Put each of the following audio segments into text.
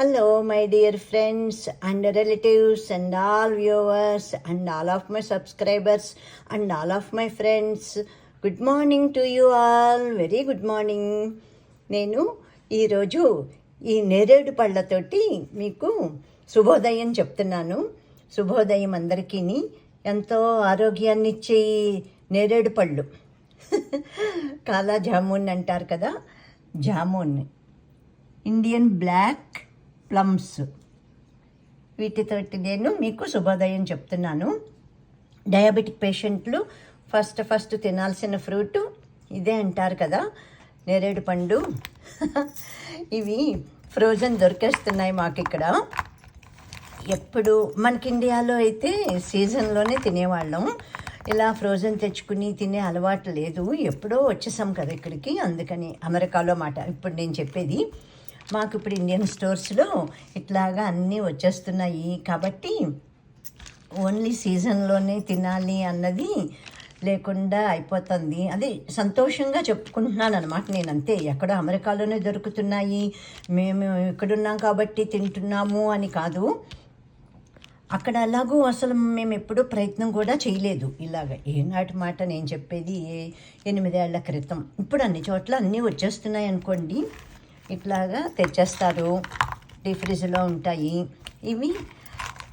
Hello my dear friends and relatives and all viewers and all of my subscribers and all of my friends good morning to you all very good morning నేను ఈరోజు ఈ నేరేడు పళ్ళతోటి మీకు శుభోదయం చెప్తున్నాను. శుభోదయం అందరికీ ఎంతో ఆరోగ్యాన్ని ఇచ్చే నేరేడు పళ్ళు. కాలా జామున్ అంటారు కదా? జామున్. Indian black plums. వీటితోటి నేను మీకు శుభోదయం చెప్తున్నాను. డయాబెటిక్ పేషెంట్లు ఫస్ట్ ఫస్ట్ తినాల్సిన ఫ్రూట్ ఇదే అంటారు కదా నేరేడు పండు. ఇవి ఫ్రోజన్ దొరికేస్తున్నాయి మాకు ఇక్కడ ఎప్పుడు మనకి ఇండియాలో అయితే సీజన్లోనే తినేవాళ్ళం. ఇలా ఫ్రోజన్ తెచ్చుకుని తినే అలవాటు లేదు. ఎప్పుడో వచ్చేసాం కదా ఇక్కడికి అందుకని అమెరికాలో మాట. ఇప్పుడు నేను చెప్పేది మాకు ఇప్పుడు ఇండియన్ స్టోర్స్లో ఇట్లాగా అన్నీ వచ్చేస్తున్నాయి. కాబట్టి ఓన్లీ సీజన్లోనే తినాలి అన్నది లేకుండా అయిపోతుంది. అది సంతోషంగా చెప్పుకుంటున్నాను అనమాట నేను అంతే ఎక్కడో అమెరికాలోనే దొరుకుతున్నాయి. మేము ఇక్కడున్నాం కాబట్టి తింటున్నాము అని కాదు. అక్కడ అలాగూ అసలు మేము ఎప్పుడూ ప్రయత్నం కూడా చేయలేదు. ఇలాగ ఏనాటి మాట నేను చెప్పేది ఏ ఎనిమిదేళ్ళ క్రితం. ఇప్పుడు అన్ని చోట్ల అన్నీ వచ్చేస్తున్నాయి అనుకోండి. ఇట్లాగా తెచ్చేస్తారు. డీ ఫ్రిడ్జ్లో ఉంటాయి. ఇవి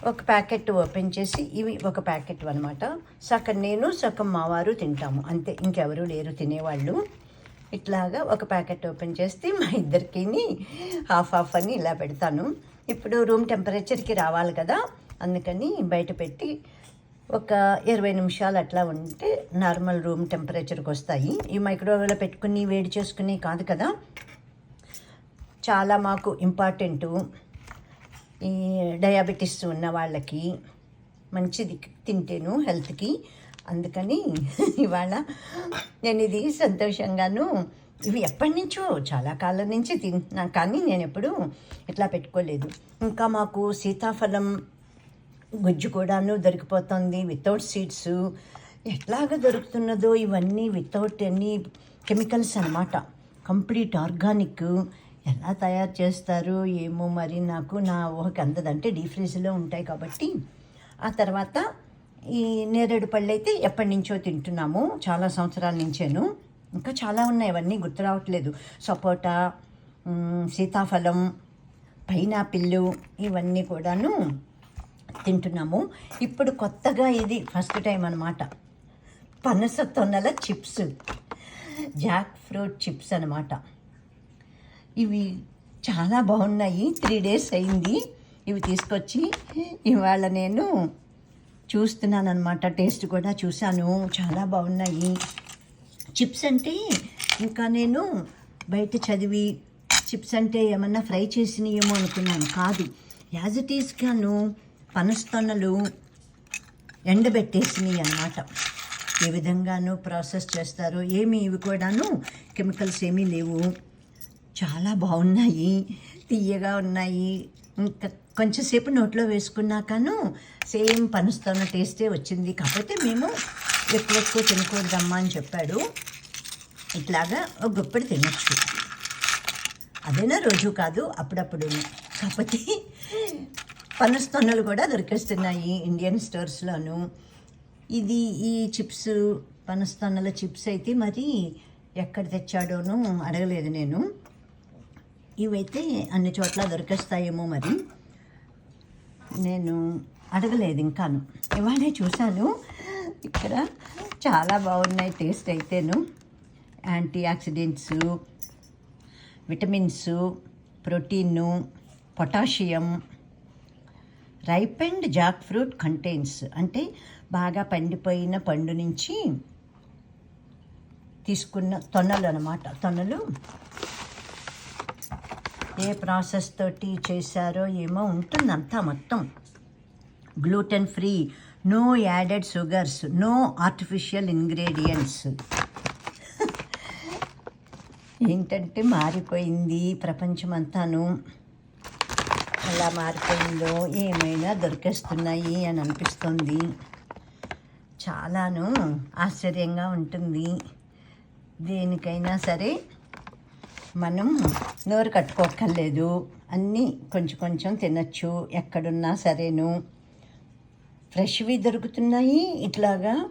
ఒక ప్యాకెట్ ఓపెన్ చేసి ఇవి ఒక ప్యాకెట్ అనమాట సగం నేను సగం మావారు తింటాము. అంతే ఇంకెవరు లేరు తినేవాళ్ళు. ఇట్లాగా ఒక ప్యాకెట్ ఓపెన్ చేస్తే మా ఇద్దరికి హాఫ్ హాఫ్ అని ఇలా పెడతాను. ఇప్పుడు రూమ్ టెంపరేచర్కి రావాలి కదా అందుకని బయట పెట్టి ఒక ఇరవై నిమిషాలు అట్లా ఉంటే నార్మల్ రూమ్ టెంపరేచర్కి వస్తాయి. ఈ మైక్రోవేవ్లో పెట్టుకుని వేడి చేసుకుని కాదు కదా చాలా మాకు ఇంపార్టెంటు. ఈ డయాబెటీస్ ఉన్న వాళ్ళకి మంచిది తింటేను హెల్త్కి. అందుకని ఇవాళ నేను ఇది సంతోషంగాను ఇవి ఎప్పటి నుంచో చాలా కాలం నుంచి తింటున్నా కానీ నేను ఎప్పుడు ఇట్లా పెట్టుకోలేదు. ఇంకా మాకు సీతాఫలం గుజ్జు కూడాను దొరికిపోతుంది వితౌట్ సీడ్స్. ఎట్లాగ దొరుకుతున్నదో ఇవన్నీ వితౌట్ ఎనీ కెమికల్స్ అనమాట కంప్లీట్ ఆర్గానిక్. ఎలా తయారు చేస్తారు ఏమో మరి నాకు నా ఊహకి అందదంటే డీ ఫ్రిడ్జ్లో ఉంటాయి కాబట్టి. ఆ తర్వాత ఈ నేరేడు పళ్ళు అయితే ఎప్పటి నుంచో తింటున్నాము. చాలా సంవత్సరాల నుంచేను. ఇంకా చాలా ఉన్నాయి అవన్నీ గుర్తు రావట్లేదు. సపోటా సీతాఫలం పైనాపిల్లు ఇవన్నీ కూడాను తింటున్నాము. ఇప్పుడు కొత్తగా ఇది ఫస్ట్ టైం అనమాట పనస తొన్నల చిప్స్ జాక్ ఫ్రూట్ చిప్స్ అనమాట ఇవి చాలా బాగున్నాయి. త్రీ డేస్ అయింది. ఇవి తీసుకొచ్చి ఇవాళ నేను చూస్తున్నాను అనమాట టేస్ట్ కూడా చూశాను. చాలా బాగున్నాయి. చిప్స్ అంటే ఇంకా నేను బయట చదివి చిప్స్ అంటే ఏమన్నా ఫ్రై చేసినాయేమో అనుకున్నాను. కాదు. యాజ్ ఇట్ ఈస్గాను పనస్తొన్నలు ఎండబెట్టేసినాయి అన్నమాట ఏ విధంగాను ప్రాసెస్ చేస్తారో ఏమి ఇవి కూడాను కెమికల్స్ ఏమీ లేవు. చాలా బాగున్నాయి తీయగా ఉన్నాయి. ఇంకా కొంచెంసేపు నోట్లో వేసుకున్నాకను సేమ్ పనుస్తున్న టేస్టే వచ్చింది. కాకపోతే మేము ఎక్కువ ఎక్కువ తినకూడదమ్మా అని చెప్పాడు. ఇట్లాగా ఒక గుప్పెడు తినచ్చు. అదేనా రోజు కాదు అప్పుడప్పుడు కాకపోతే పనస్తొన్నలు కూడా దొరికేస్తున్నాయి ఇండియన్ స్టోర్స్లోను. ఇది ఈ చిప్స్ పనస్తొన్నల చిప్స్ అయితే మరి ఎక్కడ తెచ్చాడోనో అడగలేదు నేను. ఇవైతే అన్ని చోట్ల దొరికేస్తాయేమో మరి. నేను అడగలేదు ఇంకాను. ఇవాళే చూశాను. ఇక్కడ చాలా బాగున్నాయి టేస్ట్ అయితేను. Antioxidants vitamins protein potassium ripened jackfruit contains. అంటే బాగా పండిపోయిన పండు నుంచి తీసుకున్న తొనలు అనమాట తొనలు ఏ ప్రాసెస్ తోటి చేశారో ఏమో ఉంటుంది అంతా మొత్తం. Gluten free no added sugars no artificial ingredients. ఏంటంటే మారిపోయింది ప్రపంచం అంతాను ఎలా మారిపోయిందో ఏమైనా దొరికేస్తున్నాయి అని అనిపిస్తుంది. చాలాను ఆశ్చర్యంగా ఉంటుంది. దేనికైనా సరే మనం నోరు కట్టుకోక్కర్లేదు. అన్నీ కొంచెం కొంచెం తినచ్చు. ఎక్కడున్నా సరేను. ఫ్రెష్వి దొరుకుతున్నాయి. ఇట్లాగా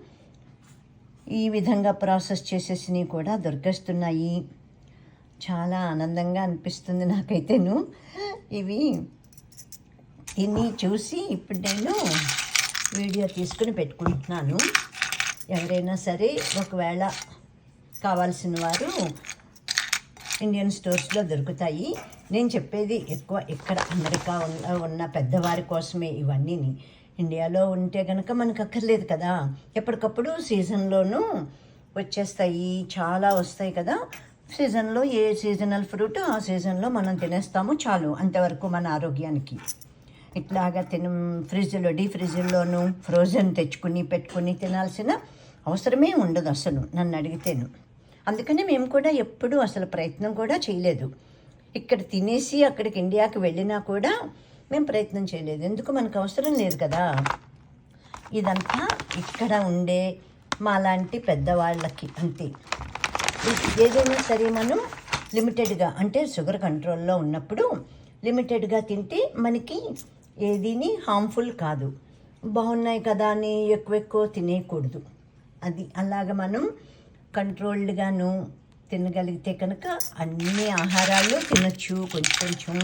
ఈ విధంగా ప్రాసెస్ చేసేసినవి కూడా దొరికేస్తున్నాయి. చాలా ఆనందంగా అనిపిస్తుంది నాకైతేను. ఇవి తిని చూసి ఇప్పుడు నేను వీడియో తీసుకుని పెట్టుకుంటున్నాను. ఎవరైనా సరే ఒకవేళ కావాల్సిన వారు ఇండియన్ స్టోర్స్లో దొరుకుతాయి. నేను చెప్పేది ఎక్కువ ఇక్కడ అమెరికా ఉన్న ఉన్న పెద్దవారి కోసమే ఇవన్నీ ఇండియాలో ఉంటే కనుక మనకు అక్కర్లేదు కదా. ఎప్పటికప్పుడు సీజన్లోనూ వచ్చేస్తాయి చాలా వస్తాయి కదా. సీజన్లో ఏ సీజనల్ ఫ్రూట్ ఆ సీజన్లో మనం తినేస్తాము చాలు అంతవరకు మన ఆరోగ్యానికి. ఇట్లాగా తిన ఫ్రిడ్జ్లో డీ ఫ్రిడ్జ్లోనూ ఫ్రోజన్ తెచ్చుకుని పెట్టుకుని తినాల్సిన అవసరమే ఉండదు అసలు నన్ను అడిగితేను. అందుకని మేము కూడా ఎప్పుడూ అసలు ప్రయత్నం కూడా చేయలేదు. ఇక్కడ తినేసి అక్కడికి ఇండియాకి వెళ్ళినా కూడా మేము ప్రయత్నం చేయలేదు. ఎందుకు? మనకు అవసరం లేదు కదా. ఇదంతా ఇక్కడ ఉండే మాలాంటి పెద్దవాళ్ళకి అంతే. ఏదైనా సరే మనం లిమిటెడ్గా అంటే షుగర్ కంట్రోల్లో ఉన్నప్పుడు లిమిటెడ్గా తింటే మనకి ఏదీని హార్మ్ఫుల్ కాదు. బాగున్నాయి కదా అని ఎక్కువ ఎక్కువ తినేయకూడదు. అది అలాగ మనం కంట్రోల్డ్గాను తినగలిగితే కనుక అన్ని ఆహారాలు తినచ్చు. కొంచెం కొంచెం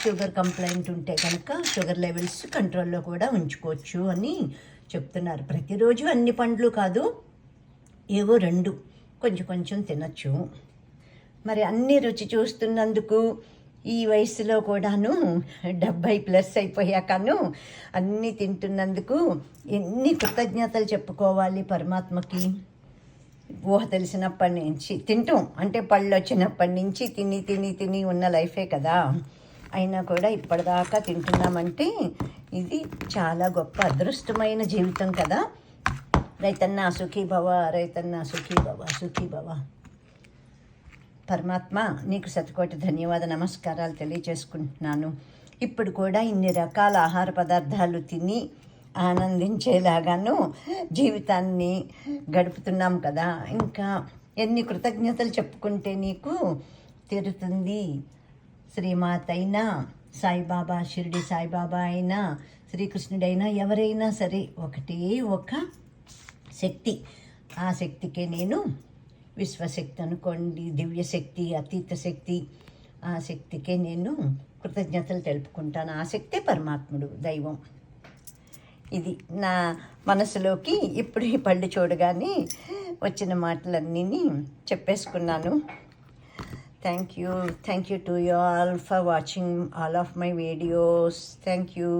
షుగర్ కంప్లైంట్ ఉంటే కనుక షుగర్ లెవెల్స్ కంట్రోల్లో కూడా ఉంచుకోవచ్చు అని చెప్తున్నారు. ప్రతిరోజు అన్ని పండ్లు కాదు ఏవో రెండు కొంచెం కొంచెం తినచ్చు. మరి అన్ని రుచి చూస్తున్నందుకు ఈ వయసులో కూడాను డెబ్భై ప్లస్ అయిపోయాకను అన్నీ తింటున్నందుకు ఎన్ని కృతజ్ఞతలు చెప్పుకోవాలి పరమాత్మకి. ఊహ తెలిసినప్పటి నుంచి తింటూ అంటే పళ్ళు వచ్చినప్పటి నుంచి తిని తిని తిని ఉన్న లైఫే కదా. అయినా కూడా ఇప్పటిదాకా తింటున్నామంటే ఇది చాలా గొప్ప అదృష్టమైన జీవితం కదా. రైతన్న సుఖీ భవ రైతన్న సుఖీ భవ సుఖీ భవ. పరమాత్మ నీకు శతకోటి ధన్యవాద నమస్కారాలు తెలియచేసుకుంటున్నాను ఇప్పుడు కూడా ఇన్ని రకాల ఆహార పదార్థాలు తిని ఆనందించేలాగాను జీవితాన్ని గడుపుతున్నాం కదా. ఇంకా ఎన్ని కృతజ్ఞతలు చెప్పుకుంటే నీకు తీరుతుంది. శ్రీమాత అయినా సాయిబాబా షిరిడి సాయిబాబా అయినా శ్రీకృష్ణుడైనా ఎవరైనా సరే ఒకటే ఒక శక్తి. ఆ శక్తికే నేను విశ్వశక్తి అనుకోండి దివ్యశక్తి అతీత శక్తి. ఆ శక్తికే నేను కృతజ్ఞతలు తెలుపుకుంటాను. ఆ శక్తే పరమాత్ముడు దైవం. ఇది నా మనసులోకి ఇప్పుడు ఈ పళ్ళు చూడగానే వచ్చిన మాటలన్నీ చెప్పేసుకున్నాను. Thank you thank you to you all for watching all of my videos thank you